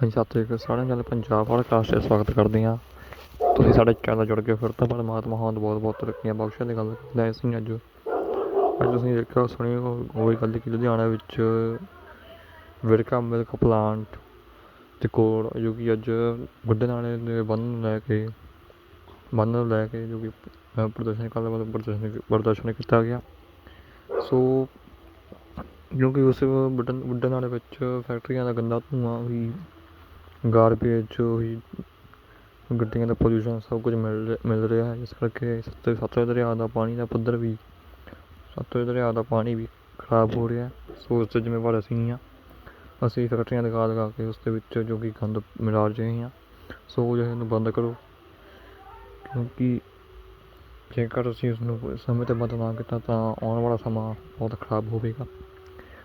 ਹਾਂਜੀ, ਸਤਿ ਸ਼੍ਰੀ ਅਕਾਲ ਸਾਰਿਆਂ ਨੂੰ। ਪੰਜਾਬ ਪੋਡਕਾਸਟ 'ਤੇ ਸਵਾਗਤ ਕਰਦੇ ਹਾਂ। ਤੁਸੀਂ ਸਾਡੇ ਚੈਨਲ ਜੁੜ ਕੇ ਫਿਰ ਤਾਂ ਪਰਮਾਤਮਾ ਹੋਂ ਬਹੁਤ ਬਹੁਤ ਤਰੱਕੀਆਂ ਬਖਸ਼ਣ ਦੀ ਗੱਲ ਕਰਦੇ ਹਾਂ ਅਸੀਂ ਅੱਜ। ਅੱਜ ਤੁਸੀਂ ਦੇਖਿਆ, ਸੁਣੀ ਹੋਈ ਗੱਲ ਕਿ ਲੁਧਿਆਣਾ ਵਿੱਚ ਵਿਰਕਾ ਮਿਲਕ ਪਲਾਂਟ ਦੇ ਕੋਲ, ਜੋ ਕਿ ਅੱਜ ਗੁੱਡੇ ਨਾਲੇ ਦੇ ਬੰਨ ਨੂੰ ਲੈ ਕੇ ਬੰਨ ਨੂੰ ਲੈ ਕੇ ਜੋ ਕਿ ਪ੍ਰਦਰਸ਼ਨ ਕਰਨ ਵਾਲਾ ਪ੍ਰਦਰਸ਼ਨ ਪ੍ਰਦਰਸ਼ਨ ਕੀਤਾ ਗਿਆ। ਸੋ ਕਿਉਂਕਿ ਉਸ ਬੁੱਢਨ ਬੁੱਢੇ ਨਾਲੇ ਵਿੱਚ ਫੈਕਟਰੀਆਂ ਦਾ ਗੰਦਾ ਧੂੰਆਂ ਵੀ ਗਾਰਬੇਜ ਉਹੀ ਗੱਡੀਆਂ ਦਾ ਪੋਲਿਊਸ਼ਨ ਸਭ ਕੁਝ ਮਿਲ ਰਿ- ਮਿਲ ਰਿਹਾ ਹੈ ਇਸ ਕਰਕੇ ਸਤਲੁਜ ਸਤਲੁਜ ਦਰਿਆ ਦਾ ਪਾਣੀ ਦਾ ਪੱਧਰ ਵੀ ਸਤਲੁਜ ਦਰਿਆ ਦਾ ਪਾਣੀ ਵੀ ਖਰਾਬ ਹੋ ਰਿਹਾ ਸੋ ਉਸ ਦੇ ਜ਼ਿੰਮੇਵਾਰ ਅਸੀਂ ਹਾਂ ਅਸੀਂ ਫੈਕਟਰੀਆਂ ਲਗਾ ਲਗਾ ਕੇ ਉਸ ਦੇ ਵਿੱਚ ਜੋ ਕਿ ਗੰਦ ਮਿਲਾ ਰਹੇ ਹਾਂ ਸੋ ਜੋ ਇਹਨੂੰ ਬੰਦ ਕਰੋ। ਕਿਉਂਕਿ ਜੇਕਰ ਅਸੀਂ ਉਸ ਨੂੰ ਸਮੇਂ 'ਤੇ ਬੰਦ ਨਾ ਕੀਤਾ ਤਾਂ ਆਉਣ ਵਾਲਾ ਸਮਾਂ ਬਹੁਤ ਖਰਾਬ ਹੋਵੇਗਾ।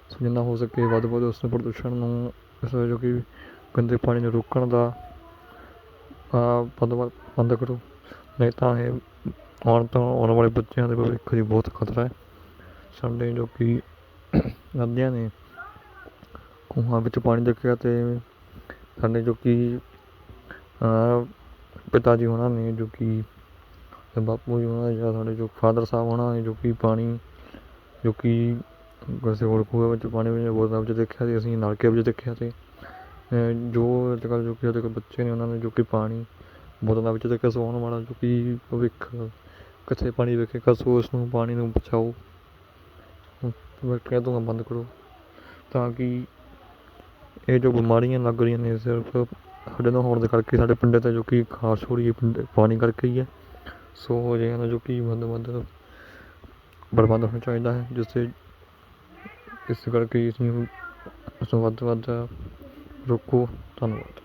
ਸੋ ਜਿੰਨਾ ਹੋ ਸਕੇ ਵੱਧ ਵੱਧ ਉਸ ਪ੍ਰਦੂਸ਼ਣ ਨੂੰ ਜੋ ਕਿ ਗੰਦੇ ਪਾਣੀ ਨੂੰ ਰੋਕਣ ਦਾ, ਆ ਬੰਦ ਬੰਦ ਕਰੋ। ਨਹੀਂ ਤਾਂ ਇਹ ਆਉਣ ਤੋਂ ਆਉਣ ਵਾਲੇ ਬੱਚਿਆਂ ਦੇ ਭਵਿੱਖ ਲਈ ਬਹੁਤ ਖਤਰਾ ਹੈ। ਸਾਡੇ ਜੋ ਕਿ ਨਦੀਆਂ ਨੇ, ਖੂਹਾਂ ਵਿੱਚ ਪਾਣੀ ਦੇਖਿਆ ਤੇ ਸਾਡੇ ਜੋ ਕਿ ਪਿਤਾ ਜੀ ਉਹਨਾਂ ਨੇ ਜੋ ਕਿ ਬਾਪੂ ਜੀ ਉਹਨਾਂ ਜਾਂ ਸਾਡੇ ਜੋ ਫਾਦਰ ਸਾਹਿਬ ਉਹਨਾਂ ਨੇ ਜੋ ਕਿ ਪਾਣੀ, ਜੋ ਕਿ ਕਿਸੇ ਹੋਰ ਖੂਹ ਵਿੱਚ ਪਾਣੀ ਵਿੱਚ ਬੋਤਲਾਂ ਵਿੱਚ ਦੇਖਿਆ ਸੀ ਅਸੀਂ ਨਲਕੇ ਵਿੱਚ ਦੇਖਿਆ ਸੀ ਜੋ ਅੱਜ ਕੱਲ੍ਹ ਜੋ ਕਿ ਅੱਜ ਕੱਲ੍ਹ ਬੱਚੇ ਨੇ, ਉਹਨਾਂ ਨੂੰ ਜੋ ਕਿ ਪਾਣੀ, ਬੋਤਲਾਂ ਵਿੱਚ ਅਤੇ ਸੋ ਵਾਲਾ ਜੋ ਕਿ ਭਵਿੱਖ, ਕਿੱਥੇ ਪਾਣੀ ਵੇਖੇ ਸੋ ਉਸ ਨੂੰ ਪਾਣੀ ਨੂੰ ਬਚਾਓ। ਫੈਕਟਰੀਆਂ ਧੂੰਆਂ ਬੰਦ ਕਰੋ, ਤਾਂ ਕਿ ਇਹ ਜੋ ਬਿਮਾਰੀਆਂ ਲੱਗ ਰਹੀਆਂ ਨੇ ਸਿਰਫ ਸਾਡੇ ਨਾਲ ਹੋਣ ਦੇ ਕਰਕੇ ਸਾਡੇ ਪਿੰਡ 'ਤੇ ਜੋ ਕਿ ਖਾਸ ਹੋ ਰਹੀ ਹੈ, ਪਿੰਡ ਪਾਣੀ ਕਰਕੇ ਹੀ ਹੈ। ਸੋ ਅਜਿਹਾ ਦਾ ਜੋ ਕਿ ਬੰਦ ਵੱਧ ਪ੍ਰਬੰਧ ਹੋਣਾ ਚਾਹੀਦਾ ਹੈ, ਜਿਸ ਤੇ ਇਸ ਕਰਕੇ ਇਸ ਨੂੰ ਇਸ ਨੂੰ ਵੱਧ ਤੋਂ ਵੱਧ ਰੋਕੋ ਧੰਨਵਾਦ